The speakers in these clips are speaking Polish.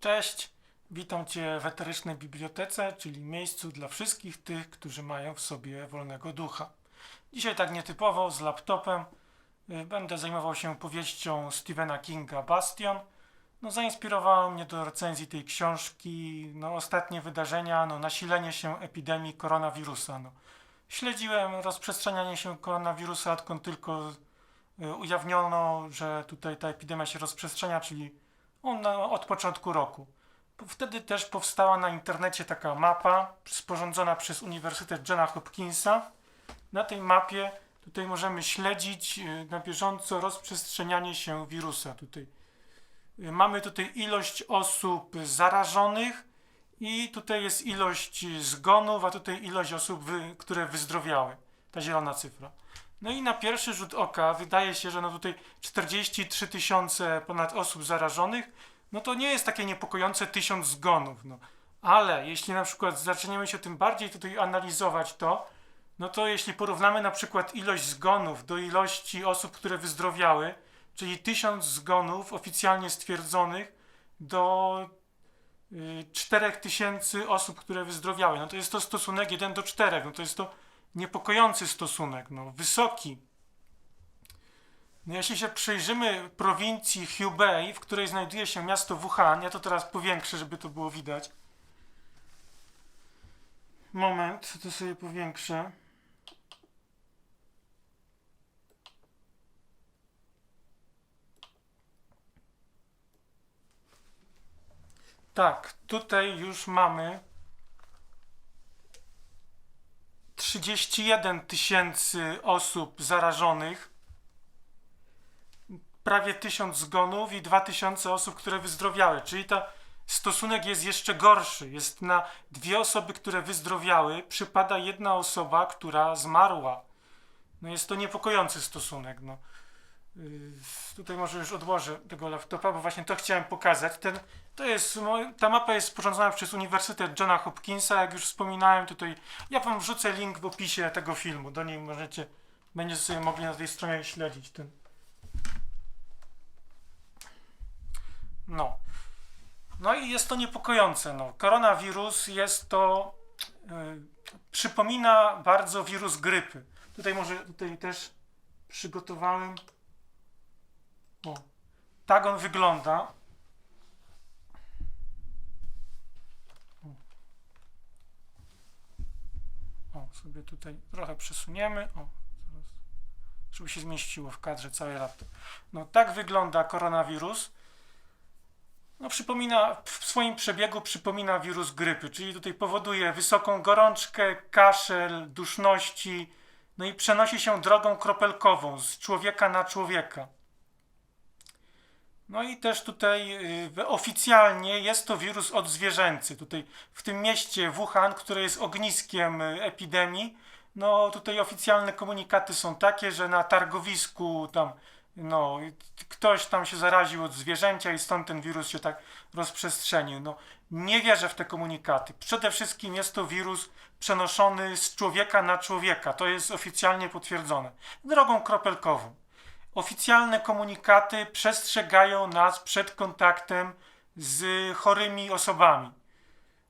Cześć, witam Cię w eterycznej bibliotece, czyli miejscu dla wszystkich tych, którzy mają w sobie wolnego ducha. Dzisiaj tak nietypowo, z laptopem, y, będę zajmował się powieścią Stephena Kinga Bastion. No, zainspirowało mnie do recenzji tej książki no, ostatnie wydarzenia, no, nasilenie się epidemii koronawirusa. No. Śledziłem rozprzestrzenianie się koronawirusa, odkąd tylko y, ujawniono, że tutaj ta epidemia się rozprzestrzenia, czyli on na, od początku roku. Wtedy też powstała na internecie taka mapa sporządzona przez Uniwersytet Johna Hopkinsa. Na tej mapie tutaj możemy śledzić y, na bieżąco rozprzestrzenianie się wirusa. Tutaj y, mamy tutaj ilość osób zarażonych i tutaj jest ilość zgonów, a tutaj ilość osób, które wyzdrowiały. Ta zielona cyfra. No i na pierwszy rzut oka wydaje się, że no tutaj 43 tysiące ponad osób zarażonych, no to nie jest takie niepokojące tysiąc zgonów, no. Ale jeśli na przykład zaczniemy się tym bardziej tutaj analizować to, no to jeśli porównamy na przykład ilość zgonów do ilości osób, które wyzdrowiały, czyli tysiąc zgonów oficjalnie stwierdzonych do y, 4000 osób, które wyzdrowiały, no to jest to stosunek 1 do 4, no to jest to niepokojący stosunek, no wysoki. No jeśli się przyjrzymy prowincji Hubei, w której znajduje się miasto Wuhan, ja to teraz powiększę, żeby to było widać. Moment, to sobie powiększę. Tak, tutaj już mamy 31 tysięcy osób zarażonych, prawie 1000 zgonów i 2000 osób, które wyzdrowiały. Czyli ta stosunek jest jeszcze gorszy. Jest na dwie osoby, które wyzdrowiały, przypada jedna osoba, która zmarła. No jest to niepokojący stosunek. No. Yy, Tutaj może już odłożę tego laptopa, bo właśnie to chciałem pokazać. Ten, to jest, ta mapa jest sporządzona przez Uniwersytet Johna Hopkinsa, jak już wspominałem tutaj. Ja wam wrzucę link w opisie tego filmu, do niej możecie, będziecie sobie mogli na tej stronie śledzić ten. No. No i jest to niepokojące. No. Koronawirus jest to, yy, przypomina bardzo wirus grypy. Tutaj może, tutaj też przygotowałem. O, tak on wygląda. O, sobie tutaj trochę przesuniemy. O, żeby się zmieściło w kadrze cały laptop. No, tak wygląda koronawirus. No, przypomina, w swoim przebiegu przypomina wirus grypy, czyli tutaj powoduje wysoką gorączkę, kaszel, duszności, no i przenosi się drogą kropelkową z człowieka na człowieka. No i też tutaj y, oficjalnie jest to wirus odzwierzęcy. Tutaj w tym mieście Wuhan, które jest ogniskiem y, epidemii, no tutaj oficjalne komunikaty są takie, że na targowisku tam no ktoś tam się zaraził od zwierzęcia i stąd ten wirus się tak rozprzestrzenił. No nie wierzę w te komunikaty. Przede wszystkim jest to wirus przenoszony z człowieka na człowieka. To jest oficjalnie potwierdzone. Drogą kropelkową oficjalne komunikaty przestrzegają nas przed kontaktem z chorymi osobami.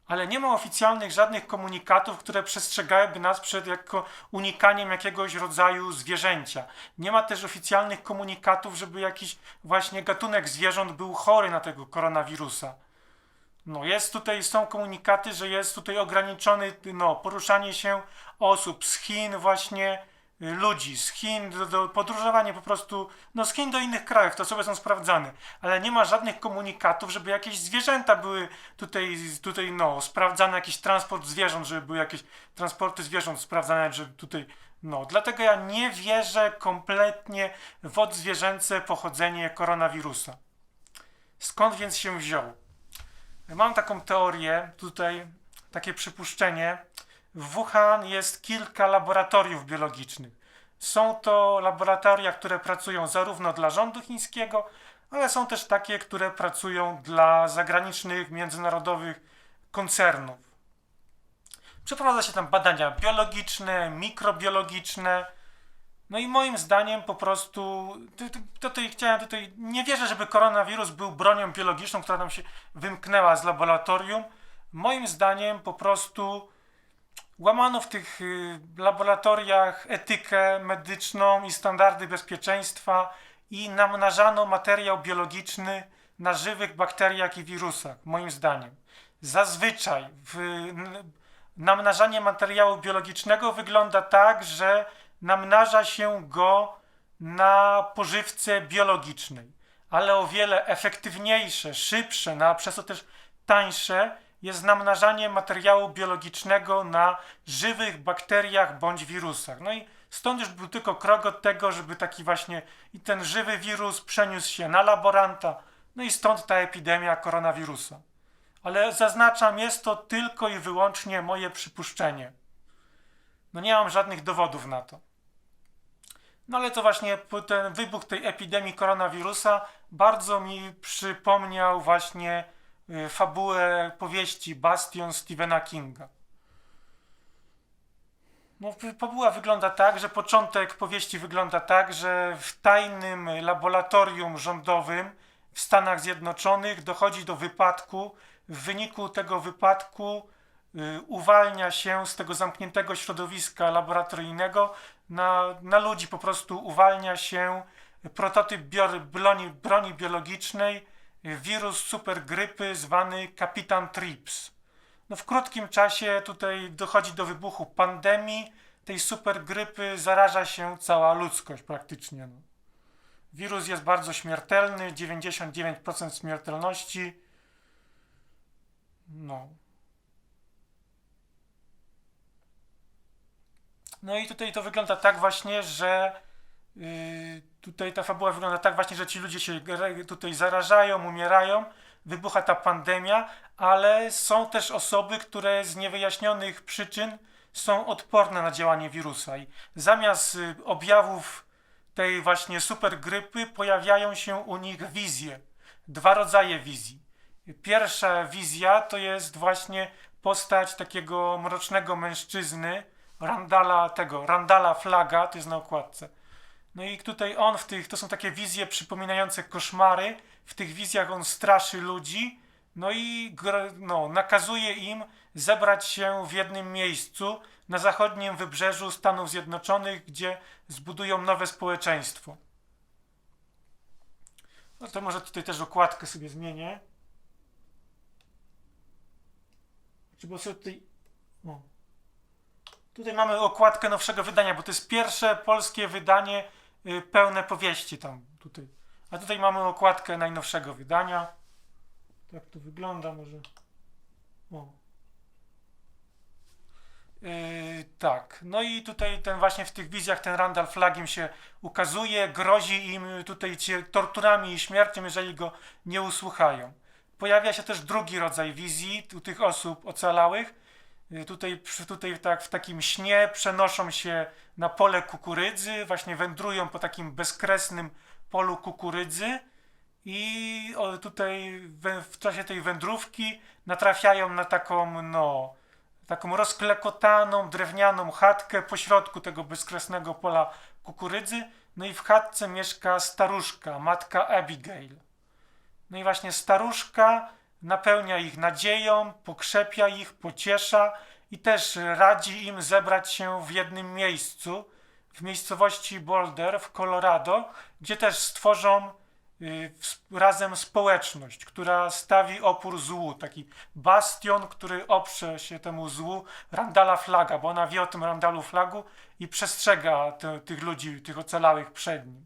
Ale nie ma oficjalnych żadnych komunikatów, które przestrzegałyby nas przed jako unikaniem jakiegoś rodzaju zwierzęcia. Nie ma też oficjalnych komunikatów, żeby jakiś właśnie gatunek zwierząt był chory na tego koronawirusa. No jest tutaj, są komunikaty, że jest tutaj ograniczone no, poruszanie się osób z Chin właśnie, ludzi z Chin, do, do podróżowanie po prostu, no z Chin do innych krajów, te osoby są sprawdzane, ale nie ma żadnych komunikatów, żeby jakieś zwierzęta były tutaj, tutaj no, sprawdzane, jakiś transport zwierząt, żeby były jakieś transporty zwierząt sprawdzane, żeby tutaj, no, dlatego ja nie wierzę kompletnie w odzwierzęce pochodzenie koronawirusa. Skąd więc się wziął? Mam taką teorię, tutaj takie przypuszczenie. W Wuhan jest kilka laboratoriów biologicznych. Są to laboratoria, które pracują zarówno dla rządu chińskiego, ale są też takie, które pracują dla zagranicznych, międzynarodowych koncernów. Przeprowadza się tam badania biologiczne, mikrobiologiczne. No i moim zdaniem po prostu tutaj chciałem tutaj nie wierzę, żeby koronawirus był bronią biologiczną, która nam się wymknęła z laboratorium. Moim zdaniem po prostu łamano w tych y, laboratoriach etykę medyczną i standardy bezpieczeństwa i namnażano materiał biologiczny na żywych bakteriach i wirusach, moim zdaniem. Zazwyczaj namnażanie materiału biologicznego wygląda tak, że namnaża się go na pożywce biologicznej, ale o wiele efektywniejsze, szybsze, no a przez to też tańsze jest namnażanie materiału biologicznego na żywych bakteriach bądź wirusach. No i stąd już był tylko krok od tego, żeby taki właśnie i ten żywy wirus przeniósł się na laboranta, no i stąd ta epidemia koronawirusa. Ale zaznaczam, jest to tylko i wyłącznie moje przypuszczenie. No nie mam żadnych dowodów na to. No ale to właśnie ten wybuch tej epidemii koronawirusa bardzo mi przypomniał właśnie fabułę powieści Bastion Stephena Kinga. No, fabuła wygląda tak, że początek powieści wygląda tak, że w tajnym laboratorium rządowym w Stanach Zjednoczonych dochodzi do wypadku. W wyniku tego wypadku y, uwalnia się z tego zamkniętego środowiska laboratoryjnego na, na ludzi po prostu uwalnia się prototyp broni, broni biologicznej, y, wirus supergrypy zwany Kapitan Trips. No w krótkim czasie tutaj dochodzi do wybuchu pandemii, tej supergrypy zaraża się cała ludzkość praktycznie. No. Wirus jest bardzo śmiertelny, 99% śmiertelności. No. No i tutaj to wygląda tak właśnie, że yy, tutaj ta fabuła wygląda tak właśnie, że ci ludzie się tutaj zarażają, umierają, wybucha ta pandemia, ale są też osoby, które z niewyjaśnionych przyczyn są odporne na działanie wirusa i zamiast y, objawów tej właśnie supergrypy pojawiają się u nich wizje. Dwa rodzaje wizji. Pierwsza wizja to jest właśnie postać takiego mrocznego mężczyzny, Randala tego, Randala Flaga, to jest na okładce. No i tutaj on w tych, to są takie wizje przypominające koszmary. W tych wizjach on straszy ludzi, no i no, nakazuje im zebrać się w jednym miejscu na zachodnim wybrzeżu Stanów Zjednoczonych, gdzie zbudują nowe społeczeństwo. No to może tutaj też okładkę sobie zmienię. Czy bo sobie tutaj. Tutaj mamy okładkę nowszego wydania, bo to jest pierwsze polskie wydanie pełne powieści tam tutaj. A tutaj mamy okładkę najnowszego wydania. Tak to wygląda może. O. Yy, tak, no i tutaj ten właśnie w tych wizjach ten Randall Flagiem się ukazuje, grozi im tutaj torturami i śmiercią, jeżeli go nie usłuchają. Pojawia się też drugi rodzaj wizji u tych osób ocalałych. Yy, Tutaj, tutaj tak w takim śnie przenoszą się na pole kukurydzy, właśnie wędrują po takim bezkresnym polu kukurydzy i tutaj w czasie tej wędrówki natrafiają na taką, no, taką rozklekotaną, drewnianą chatkę pośrodku tego bezkresnego pola kukurydzy. No i w chatce mieszka staruszka, matka Abigail. No i właśnie staruszka napełnia ich nadzieją, pokrzepia ich, pociesza i też radzi im zebrać się w jednym miejscu, w miejscowości Boulder w Colorado, gdzie też stworzą y, razem społeczność, która stawi opór złu, taki bastion, który oprze się temu złu Randala Flaga, bo ona wie o tym Randalu Flagu i przestrzega te, tych ludzi, tych ocalałych przed nim.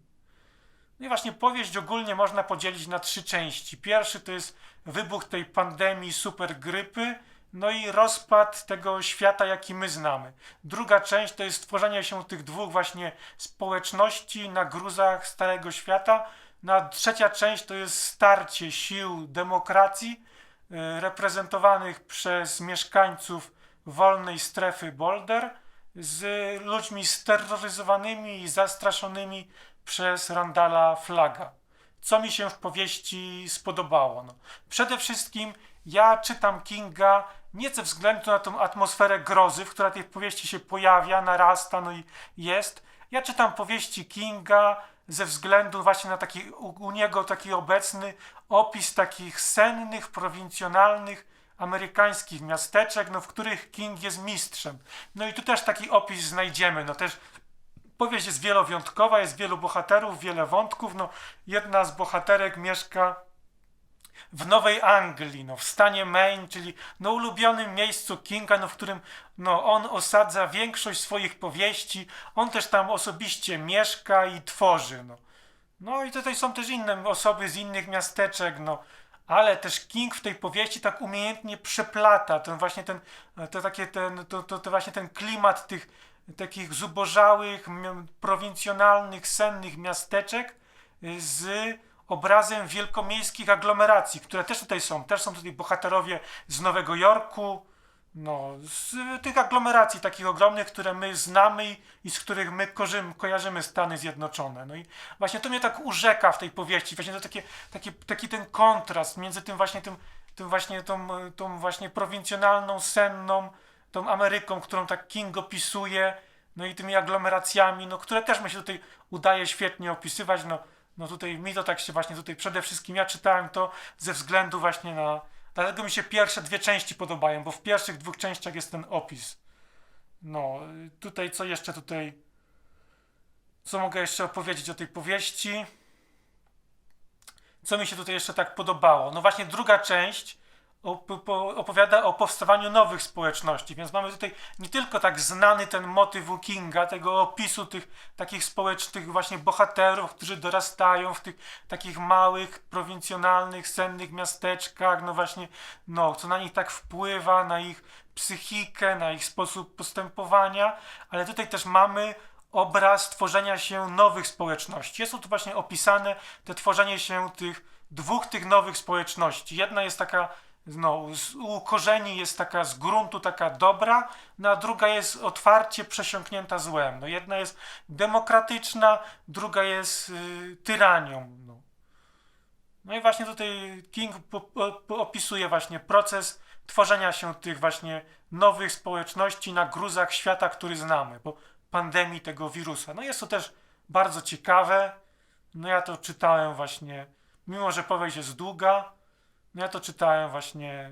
No i właśnie powieść ogólnie można podzielić na trzy części. Pierwszy to jest wybuch tej pandemii supergrypy, no i rozpad tego świata, jaki my znamy. Druga część to jest tworzenie się tych dwóch właśnie społeczności na gruzach Starego Świata. No trzecia część to jest starcie sił demokracji y, reprezentowanych przez mieszkańców wolnej strefy Boulder z ludźmi steroryzowanymi i zastraszonymi przez Randala Flaga. Co mi się w powieści spodobało? No, przede wszystkim ja czytam Kinga nie ze względu na tą atmosferę grozy, w która tej powieści się pojawia, narasta, no i jest. Ja czytam powieści Kinga ze względu właśnie na taki u, niego taki obecny opis takich sennych, prowincjonalnych, amerykańskich miasteczek, no, w których King jest mistrzem. No i tu też taki opis znajdziemy. No też powieść jest wielowiątkowa, jest wielu bohaterów, wiele wątków. No, jedna z bohaterek mieszka w Nowej Anglii, no, w stanie Maine, czyli no, ulubionym miejscu Kinga, no, w którym no, on osadza większość swoich powieści. On też tam osobiście mieszka i tworzy. No, no i tutaj są też inne osoby z innych miasteczek, no, ale też King w tej powieści tak umiejętnie przeplata ten właśnie ten, to takie ten, to, to, to właśnie ten klimat tych takich zubożałych, prowincjonalnych, sennych miasteczek y, z obrazem wielkomiejskich aglomeracji, które też tutaj są. Też są tutaj bohaterowie z Nowego Jorku, no, z tych aglomeracji takich ogromnych, które my znamy i, z których my kojarzymy Stany Zjednoczone. No i właśnie to mnie tak urzeka w tej powieści, właśnie to takie, takie, taki ten kontrast między tym właśnie tym, tym właśnie tą, tą właśnie prowincjonalną, senną, tą Ameryką, którą tak King opisuje, no i tymi aglomeracjami, no, które też mi się tutaj udaje świetnie opisywać, no, no tutaj mi to tak się właśnie tutaj przede wszystkim, ja czytałem to ze względu właśnie na, dlatego mi się pierwsze dwie części podobają, bo w pierwszych dwóch częściach jest ten opis. No, tutaj co jeszcze tutaj, co mogę jeszcze opowiedzieć o tej powieści? Co mi się tutaj jeszcze tak podobało? No właśnie druga część opowiada o powstawaniu nowych społeczności, więc mamy tutaj nie tylko tak znany ten motyw u Kinga, tego opisu tych takich społecznych właśnie bohaterów, którzy dorastają w tych takich małych, prowincjonalnych, sennych miasteczkach, no właśnie, no, co na nich tak wpływa, na ich psychikę, na ich sposób postępowania, ale tutaj też mamy obraz tworzenia się nowych społeczności. Jest tu właśnie opisane te tworzenie się tych dwóch tych nowych społeczności. Jedna jest taka, no, z, u korzeni jest taka z gruntu taka dobra, no, a druga jest otwarcie przesiąknięta złem. No, jedna jest demokratyczna, druga jest y, tyranią. No. no i właśnie tutaj King po, po, opisuje właśnie proces tworzenia się tych właśnie nowych społeczności na gruzach świata, który znamy, po pandemii tego wirusa. No jest to też bardzo ciekawe. No ja to czytałem właśnie, mimo że powieść jest długa, ja to czytałem właśnie,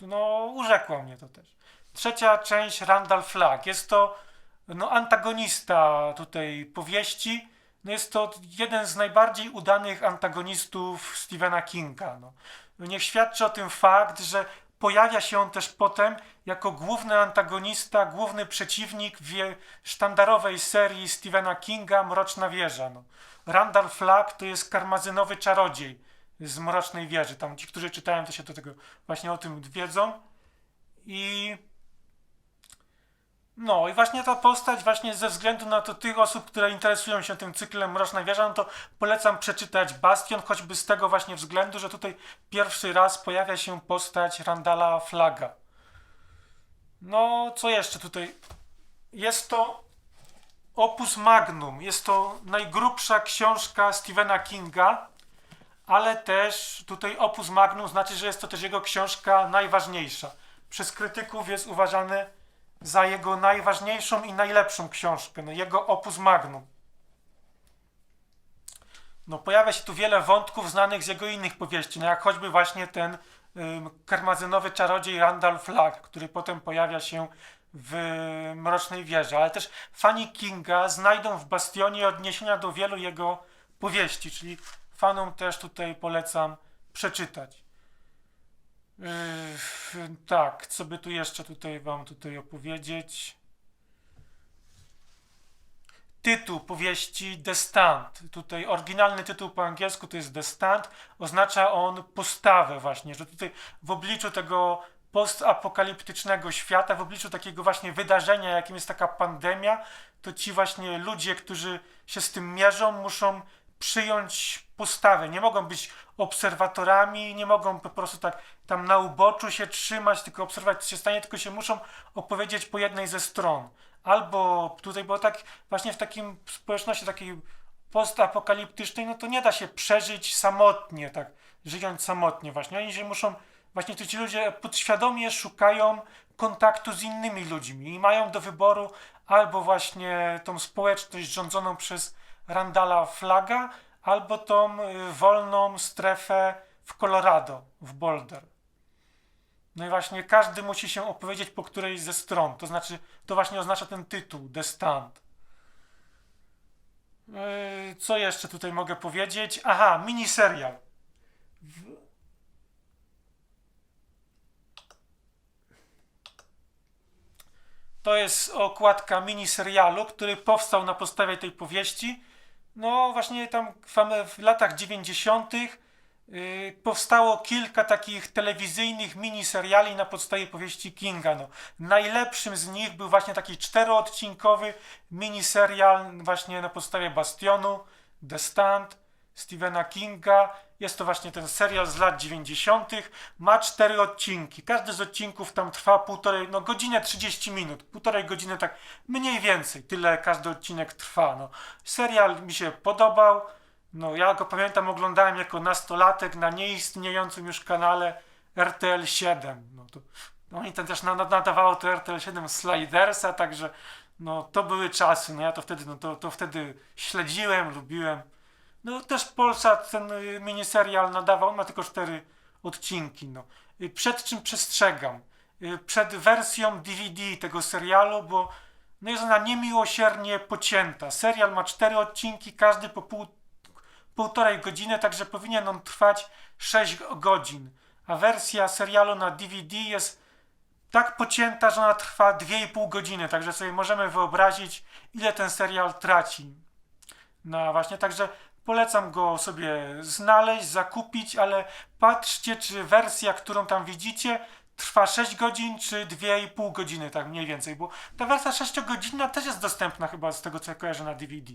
no urzekło mnie to też. Trzecia część Randall Flagg. Jest to no, antagonista tutaj powieści. No jest to jeden z najbardziej udanych antagonistów Stephena Kinga. No. Niech świadczy o tym fakt, że pojawia się on też potem jako główny antagonista, główny przeciwnik w sztandarowej serii Stephena Kinga Mroczna Wieża. No. Randall Flagg to jest karmazynowy czarodziej z Mrocznej Wieży. Tam ci, którzy czytają, to się do tego właśnie o tym wiedzą. I no i właśnie ta postać, właśnie ze względu na to tych osób, które interesują się tym cyklem Mroczna Wieża, no to polecam przeczytać Bastion, choćby z tego właśnie względu, że tutaj pierwszy raz pojawia się postać Randala Flaga. No, co jeszcze tutaj? Jest to opus magnum. Jest to najgrubsza książka Stephena Kinga, ale też tutaj opus magnum znaczy, że jest to też jego książka najważniejsza. Przez krytyków jest uważany za jego najważniejszą i najlepszą książkę, no jego opus magnum. No, pojawia się tu wiele wątków znanych z jego innych powieści, no jak choćby właśnie ten ym, karmazynowy czarodziej Randall Flagg, który potem pojawia się w Mrocznej Wieży, ale też fani Kinga znajdą w Bastionie odniesienia do wielu jego powieści, czyli fanom też tutaj polecam przeczytać. Yy, tak, co by tu jeszcze tutaj wam tutaj opowiedzieć? Tytuł powieści The Stand. Tutaj oryginalny tytuł po angielsku to jest The Stand. Oznacza on postawę właśnie, że tutaj w obliczu tego postapokaliptycznego świata, w obliczu takiego właśnie wydarzenia, jakim jest taka pandemia, to ci właśnie ludzie, którzy się z tym mierzą, muszą przyjąć postawę. Nie mogą być obserwatorami, nie mogą po prostu tak tam na uboczu się trzymać, tylko obserwować, co się stanie, tylko się muszą opowiedzieć po jednej ze stron. Albo tutaj, bo tak właśnie w takim społeczności takiej postapokaliptycznej, no to nie da się przeżyć samotnie, tak, żyjąc samotnie właśnie. Oni się muszą właśnie ci ludzie podświadomie szukają kontaktu z innymi ludźmi i mają do wyboru albo właśnie tą społeczność rządzoną przez Randala Flaga, albo tą y, wolną strefę w Colorado, w Boulder. No i właśnie każdy musi się opowiedzieć po którejś ze stron. To znaczy, to właśnie oznacza ten tytuł, The Stand. Yy, Co jeszcze tutaj mogę powiedzieć? Aha, miniserial. To jest okładka miniserialu, który powstał na podstawie tej powieści. No właśnie tam w, latach 90. Yy, powstało kilka takich telewizyjnych miniseriali na podstawie powieści Kinga. No, najlepszym z nich był właśnie taki czteroodcinkowy miniserial właśnie na podstawie Bastionu, The Stand, Stephena Kinga. Jest to właśnie ten serial z lat 90. Ma cztery odcinki. Każdy z odcinków tam trwa półtorej, no godzinę 30 minut. Półtorej godziny tak mniej więcej. Tyle każdy odcinek trwa. No. Serial mi się podobał. No, ja go pamiętam, oglądałem jako nastolatek na nieistniejącym już kanale RTL 7. No to, no oni tam też na- na- nadawało to RTL 7 Slidersa, także no to były czasy. No ja to wtedy, no to, to wtedy śledziłem, lubiłem. No też Polsat ten y, miniserial nadawał, ma tylko cztery odcinki. No. Y, Przed czym przestrzegam? Y, Przed wersją DVD tego serialu, bo no jest ona niemiłosiernie pocięta. Serial ma cztery odcinki, każdy po pół, półtorej godziny, także powinien on trwać 6 godzin. A wersja serialu na DVD jest tak pocięta, że ona trwa 2,5 godziny, także sobie możemy wyobrazić, ile ten serial traci. No właśnie, także polecam go sobie znaleźć, zakupić, ale patrzcie, czy wersja, którą tam widzicie, trwa 6 godzin, czy 2,5 godziny, tak mniej więcej, bo ta wersja 6-godzinna też jest dostępna chyba z tego, co ja kojarzę na DVD.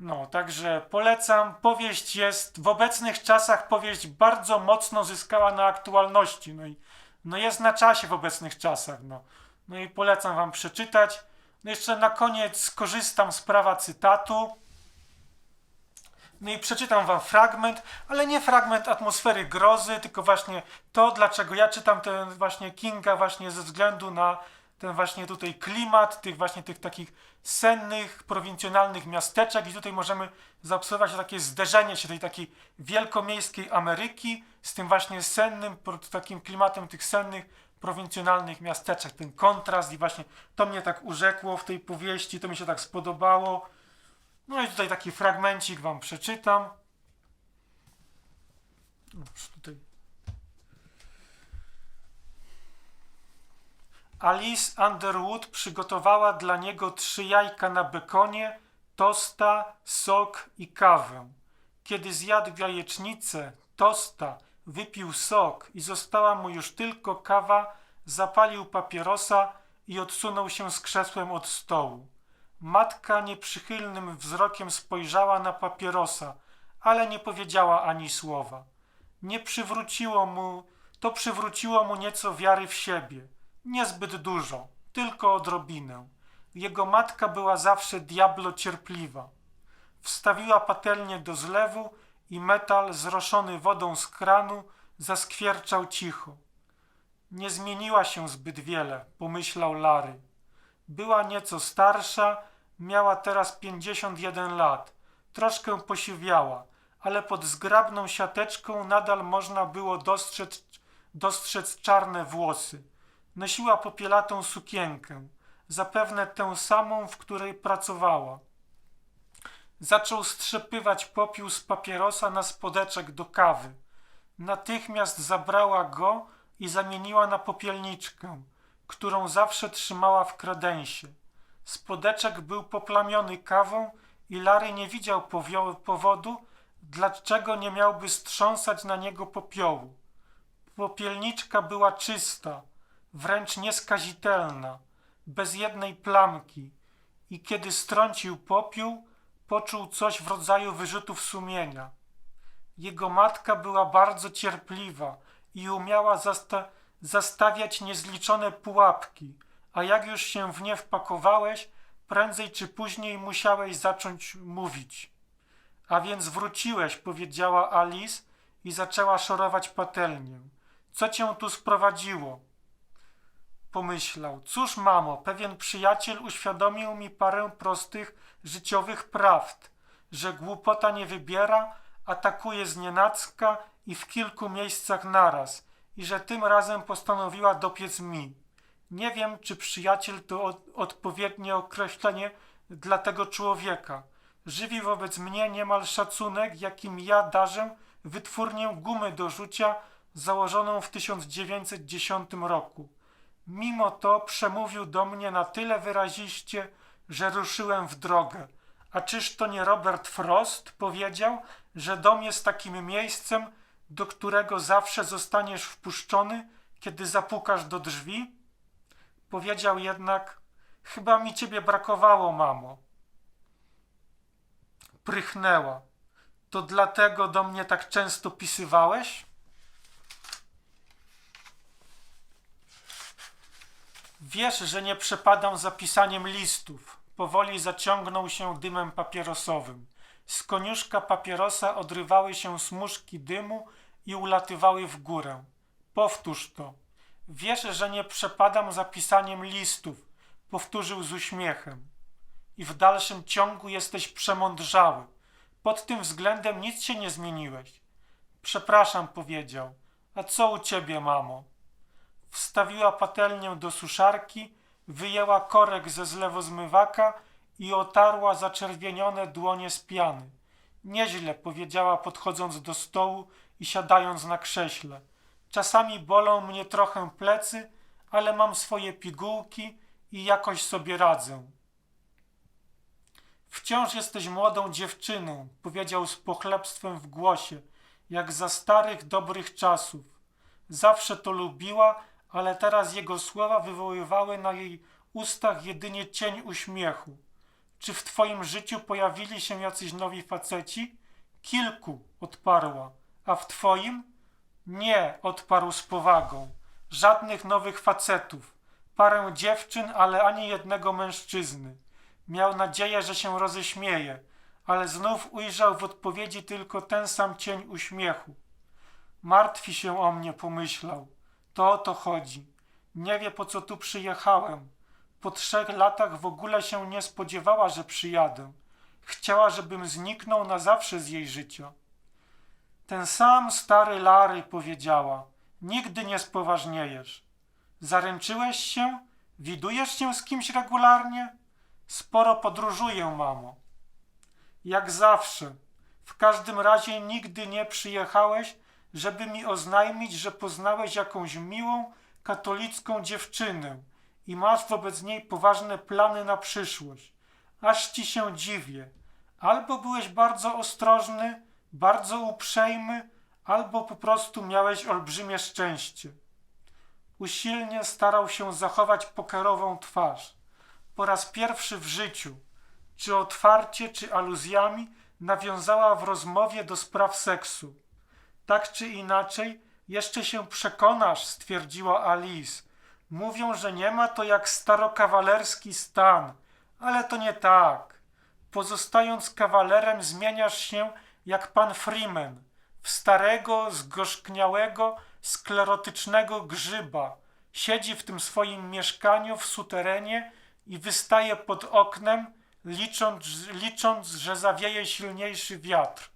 No, także polecam. Powieść jest w obecnych czasach powieść bardzo mocno zyskała na aktualności. No i no jest na czasie w obecnych czasach. No, no i polecam wam przeczytać. No jeszcze na koniec skorzystam z prawa cytatu. No i przeczytam wam fragment, ale nie fragment atmosfery grozy, tylko właśnie to, dlaczego ja czytam ten właśnie Kinga właśnie ze względu na ten właśnie tutaj klimat tych właśnie tych takich sennych, prowincjonalnych miasteczek i tutaj możemy zaobserwować takie zderzenie się tej takiej wielkomiejskiej Ameryki z tym właśnie sennym, takim klimatem tych sennych, prowincjonalnych miasteczek, ten kontrast i właśnie to mnie tak urzekło w tej powieści, to mi się tak spodobało. No i tutaj taki fragmencik wam przeczytam. Tutaj. Alice Underwood przygotowała dla niego trzy jajka na bekonie, tosta, sok i kawę. Kiedy zjadł jajecznicę, tosta, wypił sok i została mu już tylko kawa, zapalił papierosa i odsunął się z krzesłem od stołu. Matka nieprzychylnym wzrokiem spojrzała na papierosa, ale nie powiedziała ani słowa. Nie przywróciło mu, to przywróciło mu nieco wiary w siebie. Niezbyt dużo, tylko odrobinę. Jego matka była zawsze diablo cierpliwa. Wstawiła patelnię do zlewu i metal zroszony wodą z kranu zaskwierczał cicho. Nie zmieniła się zbyt wiele, pomyślał Lary. Była nieco starsza, miała teraz 51 lat. Troszkę posiwiała, ale pod zgrabną siateczką nadal można było dostrzec, dostrzec czarne włosy. Nosiła popielatą sukienkę, zapewne tę samą, w której pracowała. Zaczął strzepywać popiół z papierosa na spodeczek do kawy. Natychmiast zabrała go i zamieniła na popielniczkę, którą zawsze trzymała w kredensie. Spodeczek był poplamiony kawą i Larry nie widział powodu, dlaczego nie miałby strząsać na niego popiołu. Popielniczka była czysta, wręcz nieskazitelna, bez jednej plamki i kiedy strącił popiół, poczuł coś w rodzaju wyrzutów sumienia. Jego matka była bardzo cierpliwa i umiała zasta- zastawiać niezliczone pułapki, a jak już się w nie wpakowałeś, prędzej czy później musiałeś zacząć mówić. A więc wróciłeś, powiedziała Alice i zaczęła szorować patelnię. Co cię tu sprowadziło? Pomyślał, cóż mamo, pewien przyjaciel uświadomił mi parę prostych życiowych prawd, że głupota nie wybiera, atakuje znienacka i w kilku miejscach naraz i że tym razem postanowiła dopiec mi. Nie wiem, czy przyjaciel to od, odpowiednie określenie dla tego człowieka. Żywi wobec mnie niemal szacunek, jakim ja darzę wytwórnię gumy do rzucia założoną w 1910 roku. Mimo to przemówił do mnie na tyle wyraziście, że ruszyłem w drogę. A czyż to nie Robert Frost powiedział, że dom jest takim miejscem, do którego zawsze zostaniesz wpuszczony, kiedy zapukasz do drzwi? Powiedział jednak, chyba mi ciebie brakowało, mamo. Prychnęła. To dlatego do mnie tak często pisywałeś? Wiesz, że nie przepadam za pisaniem listów. Powoli zaciągnął się dymem papierosowym. Z koniuszka papierosa odrywały się smuszki dymu i ulatywały w górę. Powtórz to. Wiesz, że nie przepadam za pisaniem listów, powtórzył z uśmiechem. I w dalszym ciągu jesteś przemądrzały. Pod tym względem nic się nie zmieniłeś. Przepraszam, powiedział. A co u ciebie, mamo? Wstawiła patelnię do suszarki, wyjęła korek ze zlewozmywaka i otarła zaczerwienione dłonie z piany. Nieźle, powiedziała podchodząc do stołu i siadając na krześle. Czasami bolą mnie trochę plecy, ale mam swoje pigułki i jakoś sobie radzę. Wciąż jesteś młodą dziewczyną, powiedział z pochlebstwem w głosie, jak za starych, dobrych czasów. Zawsze to lubiła, ale teraz jego słowa wywoływały na jej ustach jedynie cień uśmiechu. Czy w twoim życiu pojawili się jacyś nowi faceci? Kilku, odparła. A w twoim? Nie, odparł z powagą. Żadnych nowych facetów. Parę dziewczyn, ale ani jednego mężczyzny. Miał nadzieję, że się roześmieje, ale znów ujrzał w odpowiedzi tylko ten sam cień uśmiechu. Martwi się o mnie, pomyślał. To o to chodzi. Nie wie, po co tu przyjechałem. Po trzech latach w ogóle się nie spodziewała, że przyjadę. Chciała, żebym zniknął na zawsze z jej życia. Ten sam stary Lary powiedziała. Nigdy nie spoważniejesz. Zaręczyłeś się? Widujesz się z kimś regularnie? Sporo podróżuję, mamo. Jak zawsze. W każdym razie nigdy nie przyjechałeś, żeby mi oznajmić, że poznałeś jakąś miłą, katolicką dziewczynę i masz wobec niej poważne plany na przyszłość. Aż ci się dziwię. Albo byłeś bardzo ostrożny, bardzo uprzejmy, albo po prostu miałeś olbrzymie szczęście. Usilnie starał się zachować pokerową twarz. Po raz pierwszy w życiu, czy otwarcie, czy aluzjami, nawiązała w rozmowie do spraw seksu. Tak czy inaczej, jeszcze się przekonasz, stwierdziła Alice. Mówią, że nie ma to jak starokawalerski stan, ale to nie tak. Pozostając kawalerem, zmieniasz się jak pan Freeman w starego, zgorzkniałego, sklerotycznego grzyba. Siedzi w tym swoim mieszkaniu w suterenie i wystaje pod oknem, licząc, licząc że zawieje silniejszy wiatr.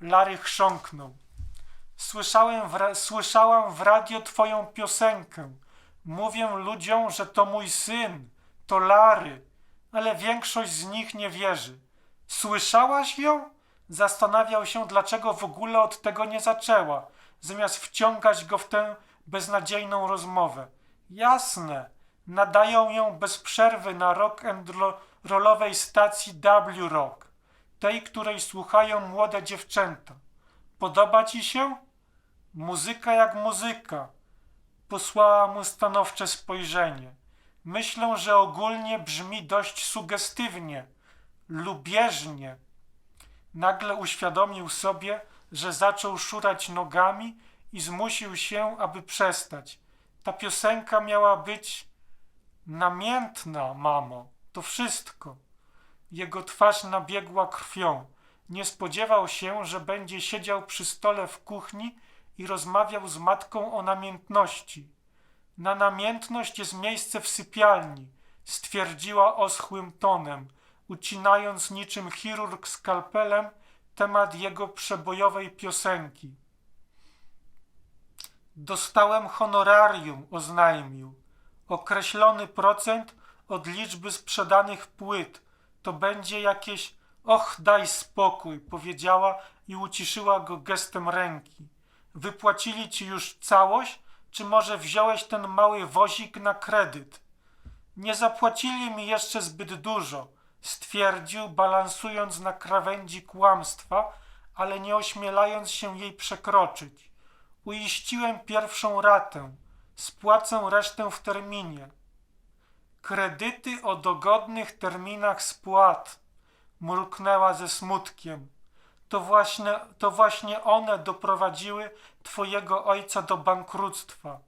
Lary chrząknął. Słyszałem w, słyszałam w radio twoją piosenkę. Mówię ludziom, że to mój syn, to Lary, ale większość z nich nie wierzy. Słyszałaś ją? Zastanawiał się, dlaczego w ogóle od tego nie zaczęła, zamiast wciągać go w tę beznadziejną rozmowę. Jasne, nadają ją bez przerwy na rock and rollowej stacji W Rock, tej, której słuchają młode dziewczęta. Podoba ci się? Muzyka jak muzyka. Posłała mu stanowcze spojrzenie. Myślę, że ogólnie brzmi dość sugestywnie, lubieżnie. Nagle uświadomił sobie, że zaczął szurać nogami i zmusił się, aby przestać. Ta piosenka miała być namiętna, mamo. To wszystko. Jego twarz nabiegła krwią. Nie spodziewał się, że będzie siedział przy stole w kuchni i rozmawiał z matką o namiętności. Na namiętność jest miejsce w sypialni, stwierdziła oschłym tonem, ucinając niczym chirurg skalpelem temat jego przebojowej piosenki. Dostałem honorarium, oznajmił. Określony procent od liczby sprzedanych płyt. To będzie jakieś. Och, daj spokój, powiedziała i uciszyła go gestem ręki. Wypłacili ci już całość, czy może wziąłeś ten mały wozik na kredyt? Nie zapłacili mi jeszcze zbyt dużo, stwierdził, balansując na krawędzi kłamstwa, ale nie ośmielając się jej przekroczyć. Uiściłem pierwszą ratę, spłacę resztę w terminie. Kredyty o dogodnych terminach spłat, mruknęła ze smutkiem. To właśnie, to właśnie one doprowadziły twojego ojca do bankructwa.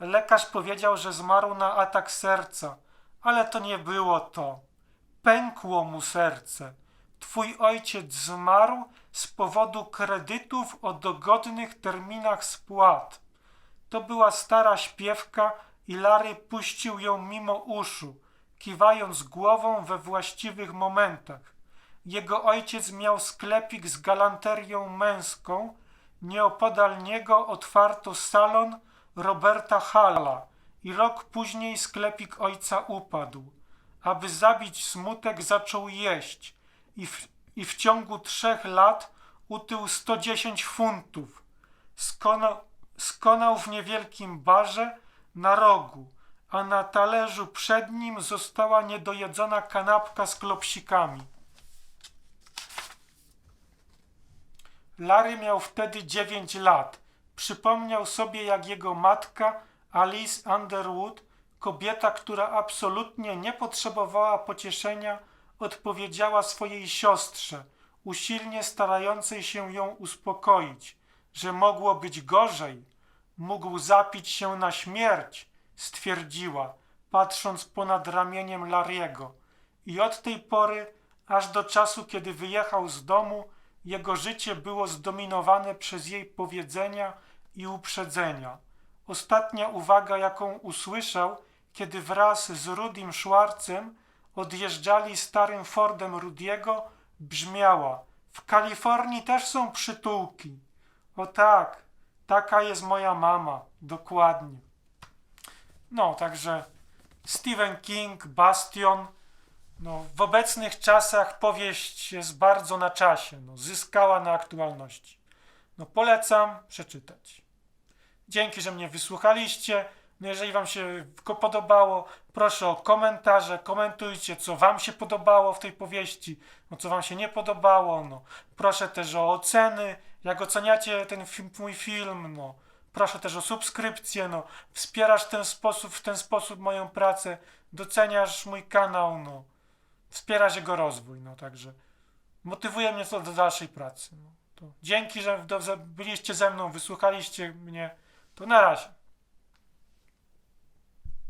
Lekarz powiedział, że zmarł na atak serca, ale to nie było to. Pękło mu serce. Twój ojciec zmarł z powodu kredytów o dogodnych terminach spłat. To była stara śpiewka i Lary puścił ją mimo uszu, kiwając głową we właściwych momentach. Jego ojciec miał sklepik z galanterią męską. Nieopodal niego otwarto salon Roberta Halla i rok później sklepik ojca upadł. Aby zabić smutek, zaczął jeść i w, i w ciągu trzech lat utył 110 funtów. Skonał, skonał w niewielkim barze na rogu, a na talerzu przed nim została niedojedzona kanapka z klopsikami. Larry miał wtedy 9 lat. Przypomniał sobie, jak jego matka, Alice Underwood, kobieta, która absolutnie nie potrzebowała pocieszenia, odpowiedziała swojej siostrze, usilnie starającej się ją uspokoić, że mogło być gorzej. Mógł zapić się na śmierć, stwierdziła, patrząc ponad ramieniem Lariego. I od tej pory, aż do czasu, kiedy wyjechał z domu, jego życie było zdominowane przez jej powiedzenia i uprzedzenia. Ostatnia uwaga, jaką usłyszał, kiedy wraz z Rudim Schwarzem odjeżdżali starym Fordem Rudiego, brzmiała: W Kalifornii też są przytułki. O tak, taka jest moja mama, dokładnie. No, także Stephen King, Bastion. No, w obecnych czasach powieść jest bardzo na czasie, no, zyskała na aktualności. No, polecam przeczytać. Dzięki, że mnie wysłuchaliście. Jeżeli Wam się podobało, proszę o komentarze. Komentujcie, co Wam się podobało w tej powieści, no, co Wam się nie podobało. No. Proszę też o oceny, jak oceniacie ten film, mój film. No. Proszę też o subskrypcję. No. Wspierasz ten sposób, w ten sposób moją pracę, doceniasz mój kanał. No wspierasz jego rozwój, no także motywuje mnie to do dalszej pracy. No, to dzięki, że byliście ze mną, wysłuchaliście mnie, to na razie.